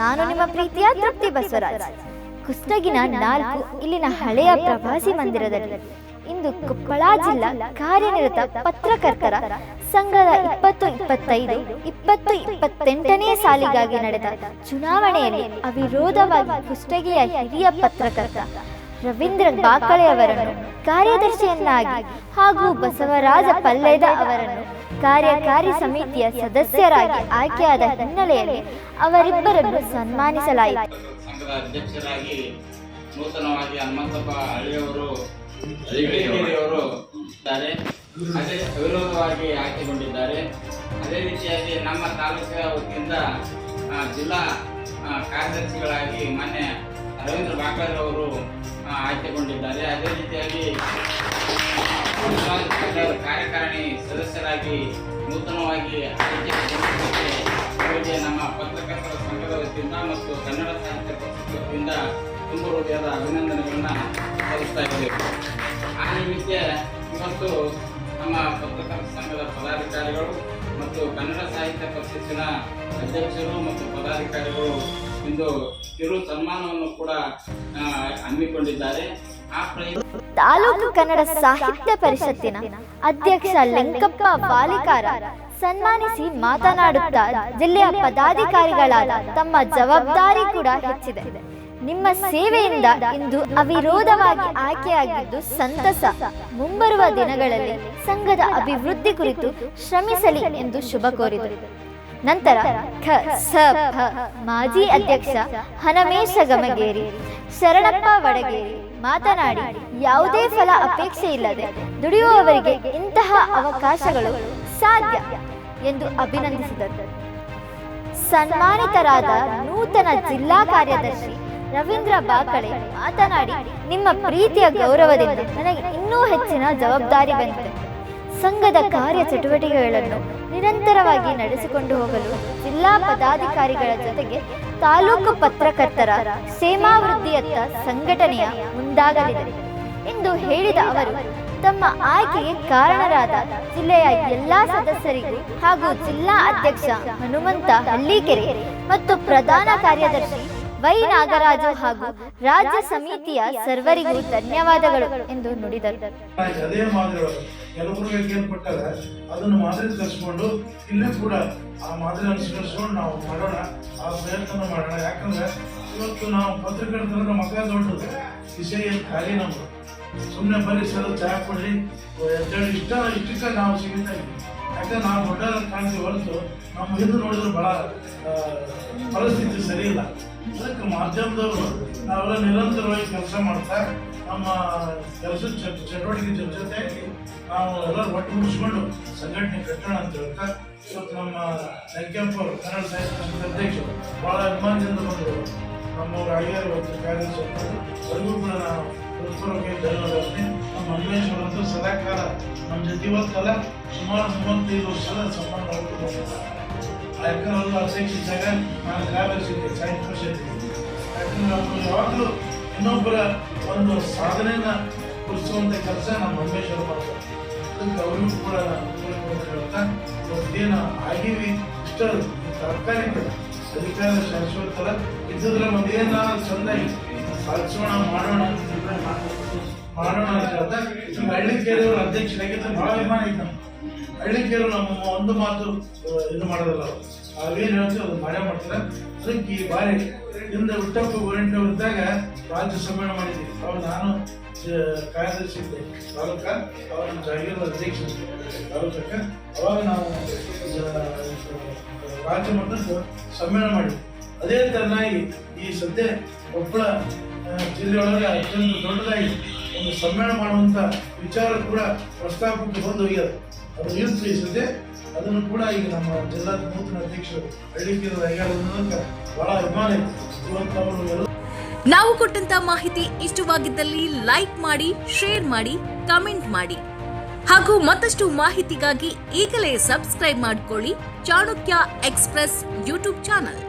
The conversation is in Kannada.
ನಾನು ನಿಮ್ಮ ಪ್ರೀತಿಯ ತೃಪ್ತಿ ಬಸವರಾಜ್. ಕುಷ್ಟಗಿನ ನಾಲ್ಕು, ಇಲ್ಲಿನ ಹಳೆಯ ಪ್ರವಾಸಿ ಮಂದಿರದಲ್ಲಿ. ಇಂದು ಕೊಪ್ಪಳ ಜಿಲ್ಲಾ ಕಾರ್ಯನಿರತ ಪತ್ರಕರ್ತರ ಸಂಘದ ಇಪ್ಪತ್ತು ಇಪ್ಪತ್ತೈದು, ಇಪ್ಪತ್ತು ಇಪ್ಪತ್ತೆಂಟನೇ ಸಾಲಿಗಾಗಿ ನಡೆದ ಚುನಾವಣೆಯಲ್ಲಿ ಅವಿರೋಧವಾಗಿ ಕುಷ್ಟಗಿಯ ಹಿರಿಯ ಪತ್ರಕರ್ತ ರವೀಂದ್ರ ಬಾಕಳೆ ಅವರನ್ನು ಕಾರ್ಯದರ್ಶಿಯನ್ನಾಗಿ ಹಾಗೂ ಬಸವರಾಜ ಪಲ್ಲೇದ ಅವರನ್ನು ಕಾರ್ಯಕಾರಿ ಸಮಿತಿಯ ಸದಸ್ಯರಾಗಿ ಆಯ್ಕೆಯಾದ ಹಿನ್ನೆಲೆಯಲ್ಲಿ ಅವರಿಬ್ಬರನ್ನು ಸನ್ಮಾನಿಸಲಾಯಿತು. ಸಂಘದ ಅಧ್ಯಕ್ಷರಾಗಿ ನೂತನವಾಗಿ ಹನುಮಂತಪ್ಪ ಹಳ್ಳಿಯವರು ಇದ್ದಾರೆ. ಅದೇ ಅವಿರೋಧವಾಗಿ ಆಯ್ಕೆಗೊಂಡಿದ್ದಾರೆ. ಅದೇ ರೀತಿಯಾಗಿ ನಮ್ಮ ತಾಲೂಕಿನ ವತಿಯಿಂದ ಜಿಲ್ಲಾ ಕಾರ್ಯದರ್ಶಿಗಳಾಗಿ ಮಾನ್ಯ ರವೀಂದ್ರ ಅವರು ಆಯ್ಕೆಗೊಂಡಿದ್ದಾರೆ ಅದೇ ರೀತಿಯಾಗಿ ಕಾರ್ಯಕಾರಿಣಿ ಸದಸ್ಯರಾಗಿ ನೂತನವಾಗಿ ಆಯ್ಕೆಗೊಂಡಿದ್ದಕ್ಕೆ ನಮ್ಮ ಪತ್ರಕರ್ತರ ಸಂಘದ ವತಿಯಿಂದ ಮತ್ತು ಕನ್ನಡ ಸಾಹಿತ್ಯ ಪರಿಷತ್ ವತಿಯಿಂದ ತುಂಬ ಹೃದಯದ ಅಭಿನಂದನೆಗಳನ್ನು ಸಲ್ಲಿಸ್ತಾ ಇದ್ದೇವೆ. ಆ ನಿಮಿತ್ತ ಇವತ್ತು ನಮ್ಮ ಪತ್ರಕರ್ತರ ಸಂಘದ ಪದಾಧಿಕಾರಿಗಳು ಮತ್ತು ಕನ್ನಡ ಸಾಹಿತ್ಯ ಪರಿಷತ್ತಿನ ಅಧ್ಯಕ್ಷರು ಮತ್ತು ಪದಾಧಿಕಾರಿಗಳು ಇಂದು ಕಿರು ಸನ್ಮಾನವನ್ನು ಕೂಡ ಹಮ್ಮಿಕೊಂಡಿದ್ದಾರೆ. ತಾಲೂಕು ಕನ್ನಡ ಸಾಹಿತ್ಯ ಪರಿಷತ್ತಿನ ಅಧ್ಯಕ್ಷ ಲಿಂಕಪ್ಪ ಬಾಲಿಕಾರ ಸನ್ಮಾನಿಸಿ ಮಾತನಾಡುತ್ತಾ ಜಿಲ್ಲೆಯ ಪದಾಧಿಕಾರಿಗಳಾದ ತಮ್ಮ ಜವಾಬ್ದಾರಿ ಕೂಡ ಹೆಚ್ಚಿದೆ. ನಿಮ್ಮ ಸೇವೆಯಿಂದ ಇಂದು ಅವಿರೋಧವಾಗಿ ಆಯ್ಕೆಯಾಗಿದ್ದು ಸಂತಸ. ಮುಂಬರುವ ದಿನಗಳಲ್ಲಿ ಸಂಘದ ಅಭಿವೃದ್ಧಿ ಕುರಿತು ಶ್ರಮಿಸಲಿ ಎಂದು ಶುಭ ಕೋರಿದರು. ನಂತರ ಖ, ಸ ಮಾಜಿ ಅಧ್ಯಕ್ಷ ಹನಮೇಶ ಗಮಗೇರಿ, ಶರಣಪ್ಪ ವಡಗೇರಿ ಮಾತನಾಡಿ, ಯಾವುದೇ ಫಲ ಅಪೇಕ್ಷೆ ಇಲ್ಲದೆ ದುಡಿಯುವವರಿಗೆ ಇಂತಹ ಅವಕಾಶಗಳು ಸಾಧ್ಯ ಎಂದು ಅಭಿನಂದಿಸಿದರು. ಸನ್ಮಾನಿತರಾದ ನೂತನ ಜಿಲ್ಲಾ ಕಾರ್ಯದರ್ಶಿ ರವೀಂದ್ರ ಬಾಕಳೆ ಮಾತನಾಡಿ, ನಿಮ್ಮ ಪ್ರೀತಿಯ ಗೌರವದಿಂದ ನನಗೆ ಇನ್ನೂ ಹೆಚ್ಚಿನ ಜವಾಬ್ದಾರಿ ಬಂದಿದೆ. ಸಂಘದ ಕಾರ್ಯ ಚಟುವಟಿಕೆಗಳನ್ನು ನಿರಂತರವಾಗಿ ನಡೆಸಿಕೊಂಡು ಹೋಗಲು ಜಿಲ್ಲಾ ಪದಾಧಿಕಾರಿಗಳ ಜೊತೆಗೆ ತಾಲೂಕು ಪತ್ರಕರ್ತರ ಸೇಮಾವೃದ್ಧಿಯತ್ತ ಸಂಘಟನೆಯ ಮುಂದಾಗಲಿದೆ ಎಂದು ಹೇಳಿದ ಅವರು, ತಮ್ಮ ಆಯ್ಕೆಗೆ ಕಾರಣರಾದ ಜಿಲ್ಲೆಯ ಎಲ್ಲಾ ಸದಸ್ಯರಿಗೂ ಹಾಗೂ ಜಿಲ್ಲಾ ಅಧ್ಯಕ್ಷ ಹನುಮಂತ ಹಳ್ಳಿಕೆರೆ ಮತ್ತು ಪ್ರಧಾನ ಕಾರ್ಯದರ್ಶಿ ವೈ ನಾಗರಾಜು ಹಾಗೂ ರಾಜ್ಯ ಸಮಿತಿಯ ಸರ್ವರಿಗೂ ಧನ್ಯವಾದಗಳು ಎಂದು ನುಡಿದರು. ಆಯ್ತು, ಅದೇ ಕೊಟ್ಟಾಗ ಅದನ್ನು ಮಾದರಿ ತರಿಸ್ಕೊಂಡು ಇಲ್ಲೇ ಕೂಡ ಆ ಮಾದರಿ ಅನುಸರಿಸ್ಕೊಂಡು ನಾವು ಮಾಡೋಣ ಆ ಪ್ರಯತ್ನ ಮಾಡೋಣ. ಯಾಕಂದ್ರೆ ಇವತ್ತು ನಾವು ಪತ್ರಕರ್ತರ ಮಗ ದೊಡ್ಡದು ವಿಷಯ ಏನು ಖಾಲಿ ನಮ್ದು. ಸುಮ್ಮನೆ ಬರೀ ಸರ್ ಚಹಾ ಕೊಡ್ರಿ. ಎದ್ದೇಳಿ ಇಷ್ಟ ಇಷ್ಟಕ್ಕೆ ನಾವು ಸಿಗುತ್ತಾ ಇದ್ದೀವಿ. ಯಾಕಂದ್ರೆ ನಾವು ದೊಡ್ಡ ಕಾಣ್ತೀವಿ ಹೊರತು ನಮ್ಮ ಹಿಂದೆ ನೋಡಿದ್ರೆ ಬಹಳ ಪರಿಸ್ಥಿತಿ ಸರಿ ಇಲ್ಲ. ಅದಕ್ಕೆ ಮಾಧ್ಯಮದವರು ನಾವೆಲ್ಲ ನಿರಂತರವಾಗಿ ಕೆಲಸ ಮಾಡ್ತಾ ನಮ್ಮ ಕೆಲಸದ ಚಟ್ ಚಟುವಟಿಕೆ ಜೊತೆ ಜೊತೆಯಾಗಿ ನಾವು ಎಲ್ಲರೂ ಒಟ್ಟು ಮುಗಿಸ್ಕೊಂಡು ಸಂಘಟನೆ ಕಟ್ಟೋಣ ಅಂತ ಹೇಳ್ತಾ ಇವತ್ತು ನಮ್ಮ ಅವರು, ಕನ್ನಡ ಸಾಹಿತ್ಯ ಅಧ್ಯಕ್ಷರು ಭಾಳ ಅಭಿಮಾನದಿಂದ ಬಂದರು. ನಮ್ಮವ್ರು ಆಗ್ಯಾರ ಒಂದು ಕಾರ್ಯದರ್ಶಿ ಅವ್ರಿಗೂ ಕೂಡ ನಾವು ಹೃತ್ಪೂರ್ವಕ ಧನ್ಯವಾದಗಳು ನಮ್ಮ ಅನ್ವೇಷ್ ಅವರಂತೂ ಸದಾಕಾಲ ನಮ್ಮ ಜೊತೆ ಇವತ್ತಲ್ಲ, ಸುಮಾರು ಮೂವತ್ತೈದು ವರ್ಷದ ಸಂಬಂಧ ಹೊಂದಿದ್ದಾರೆ. ಯಾಕಂದ್ರೆ ಅಧ್ಯಕ್ಷ ಇದ್ದಾಗ ನಾನು ಕಾರ್ಯದರ್ಶಿ ಸಾಹಿತ್ಯ ಯಾಕಂದ್ರೆ ಅವರು ಯಾವಾಗಲೂ ಇನ್ನೊಬ್ಬರ ಒಂದು ಸಾಧನೆಯನ್ನ ಕುರಿಸುವಂತ ಕೆಲಸ ನಮ್ಮ ಮಹೇಶ್ವರ ಮಾಡ್ತಾರೆ. ಅದಕ್ಕೆ ಅವರಿಗೂ ಕೂಡ ಹೇಳ್ತಾ ಆಗೀವಿ ಇಷ್ಟ ತರಕಾರಿ ಅಧಿಕಾರ ಶಾಶ್ವತ ಇದ್ದಿದ್ರೆ ಒಂದೇನ ಚಂದ ಸಾಧಿಸೋಣ, ಮಾಡೋಣ ಮಾಡೋಣ ಅಂತ ಹೇಳ್ತಾ ನಮ್ಮ ಹಳ್ಳಿಕೇರಿಯವರು ಅಧ್ಯಕ್ಷರಾಗಿದ್ದು ಬಹಳ ಅಭಿಮಾನ ಐತೆ ಹಳ್ಳಿ ಹಳ್ಳಿಕೇರು ನಮ್ಮ ಒಂದು ಮಾತು ಇದು ಮಾಡೋದಿಲ್ಲ ಅವ್ರು. ಅವೇನು ಹೇಳ್ತೀವಿ ಅದು ಮಾಡೇ ಮಾಡ್ತಾರೆ. ಅದಕ್ಕೆ ಈ ಬಾರಿ ಹಿಂದೆ ಉತ್ತಪ್ಪ ಗೋರೆಂಟವ್ರು ಇದ್ದಾಗ ರಾಜ್ಯ ಸಮ್ಮೇಳನ ಮಾಡಿದ್ವಿ. ಅವ್ರು ನಾನು ಕಾರ್ಯದರ್ಶಿ ಇದ್ದೆ. ತಾಲೂಕ ನಮ್ಮ ಜಾಗೀರದ ಅಧ್ಯಕ್ಷ ಅವಾಗ ನಾವು ರಾಜ್ಯ ಮಟ್ಟದ ಸಮ್ಮೇಳನ ಮಾಡಿದ್ವಿ. ಅದೇ ತರನಾಗಿ ಈ ಸದ್ಯ ಕೊಪ್ಪಳ ಜಿಲ್ಲೆಯೊಳಗೆ ಅತ್ಯಂತ ದೊಡ್ಡದಾಗಿ ಒಂದು ಸಮ್ಮೇಳನ ಮಾಡುವಂಥ ವಿಚಾರ ಕೂಡ ಪ್ರಸ್ತಾಪಕ್ಕೆ ಬಂದು ಹೋಗ್ಯದ ಅದು ಈ ಸದ್ಯ ಅದನ್ನು ಕೂಡ ಈಗ ನಮ್ಮ ಜಿಲ್ಲಾ ನೂತನ ಅಧ್ಯಕ್ಷರು ಹಳ್ಳಿಕೇರು ಮೂಲಕ ಬಹಳ ಅಭಿಮಾನ ಇದೆ. ನಾವು ಕೊಟ್ಟಂತ ಮಾಹಿತಿ ಇಷ್ಟವಾಗಿದ್ದಲ್ಲಿ ಲೈಕ್ ಮಾಡಿ ಶೇರ್ ಮಾಡಿ ಕಮೆಂಟ್ ಮಾಡಿ. ಹಾಗೂ ಮತ್ತಷ್ಟು ಮಾಹಿತಿಗಾಗಿ ಈಗಲೇ ಸಬ್ಸ್ಕ್ರೈಬ್ ಮಾಡಿಕೊಳ್ಳಿ ಚಾಣಕ್ಯ ಎಕ್ಸ್ಪ್ರೆಸ್ ಯೂಟ್ಯೂಬ್ ಚಾನಲ್.